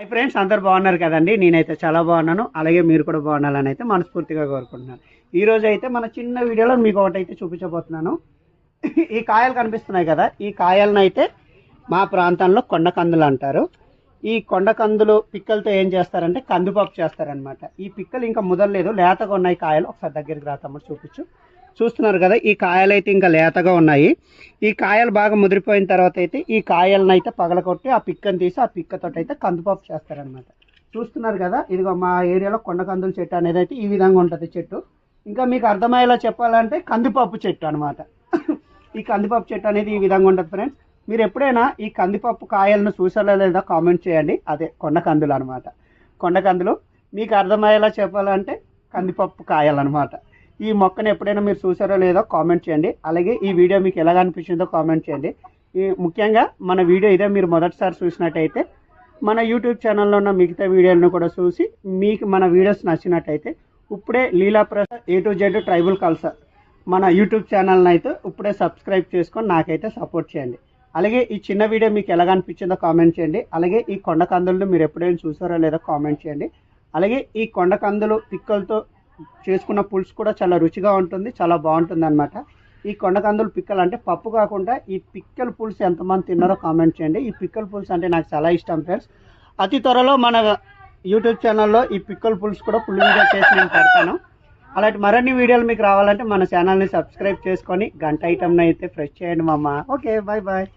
Hi friends అందరు బాగున్నారు కదండి? నేనైతే చాలా బాగున్నాను. అలాగే మీరు కూడా బాగుండాలని అయితే మనస్ఫూర్తిగా కోరుకుంటున్నాను. ఈరోజు అయితే మన చిన్న వీడియోలో మీకు ఒకటైతే చూపించబోతున్నాను. ఈ కాయలు కనిపిస్తున్నాయి కదా? ఈ కాయలను అయితే మా ప్రాంతంలో కొండ కందులు అంటారు. ఈ కొండకందులు పిక్కలతో ఏం చేస్తారంటే కందిపప్పు చేస్తారనమాట ఈ పిక్కలు ఇంకా ముదరలేదు. లేతగా ఉన్నాయి కాయలు. ఒకసారి దగ్గరికి రా తమ్ముడు చూపించు. చూస్తున్నారు కదా ఈ కాయలు అయితే ఇంకా లేతగా ఉన్నాయి. ఈ కాయలు బాగా ముదిరిపోయిన తర్వాత అయితే ఈ కాయలను అయితే పగలగొట్టి ఆ పిక్కను తీసి ఆ పిక్కతో అయితే కందిపప్పు చేస్తారనమాట చూస్తున్నారు కదా ఇదిగో మా ఏరియాలో కొండ కందుల చెట్టు అనేది అయితే ఈ విధంగా ఉంటుంది చెట్టు. ఇంకా మీకు అర్థమయ్యేలా చెప్పాలంటే కందిపప్పు చెట్టు అనమాట ఈ కందిపప్పు చెట్టు అనేది ఈ విధంగా ఉంటుంది ఫ్రెండ్స్ మీరు ఎప్పుడైనా ఈ కందిపప్పు కాయలను చూసారా లేదా కామెంట్ చేయండి. అదే కొండ కందులు అనమాట కొండ కందులు మీకు అర్థమయ్యేలా చెప్పాలంటే కందిపప్పు కాయలు అనమాట ఈ మొక్కను ఎప్పుడైనా మీరు చూసారో లేదో కామెంట్ చేయండి. అలాగే ఈ వీడియో మీకు ఎలాగ అనిపించిందో కామెంట్ చేయండి. ఈ ముఖ్యంగా మన వీడియో ఇదే మీరు మొదటిసారి చూసినట్టయితే మన యూట్యూబ్ ఛానల్లో ఉన్న మిగతా వీడియోలను కూడా చూసి మీకు మన వీడియోస్ నచ్చినట్టయితే ఇప్పుడే Leela Prasad A to Z tribal culture మన యూట్యూబ్ ఛానల్ని అయితే ఇప్పుడే సబ్స్క్రైబ్ చేసుకొని నాకైతే సపోర్ట్ చేయండి. అలాగే ఈ చిన్న వీడియో మీకు ఎలాగ అనిపించిందో కామెంట్ చేయండి. అలాగే ఈ కొండ కందులను మీరు ఎప్పుడైనా చూసారో లేదో కామెంట్ చేయండి. అలాగే ఈ కొండ కందులు పిక్కలతో చేసుకున్న పులుసు కూడా చాలా రుచిగా ఉంటుంది చాలా బాగుంటుంది అనమాట ఈ కొండకందులు పిక్కలు అంటే పప్పు కాకుండా ఈ పిక్కల పులుసు ఎంతమంది తిన్నారో కామెంట్ చేయండి. ఈ పిక్కల పులుసు అంటే నాకు చాలా ఇష్టం ఫ్రెండ్స్. అతి త్వరలో మన యూట్యూబ్ ఛానల్లో ఈ పిక్కల పులుసు కూడా ఫుల్ వీడియో చేసి నేను పెడతాను. అలాంటి మరిన్ని వీడియోలు మీకు రావాలంటే మన ఛానల్ని సబ్స్క్రైబ్ చేసుకొని గంట ఐటమ్ని అయితే ఫ్రెష్ చేయండి మామ. Okay bye bye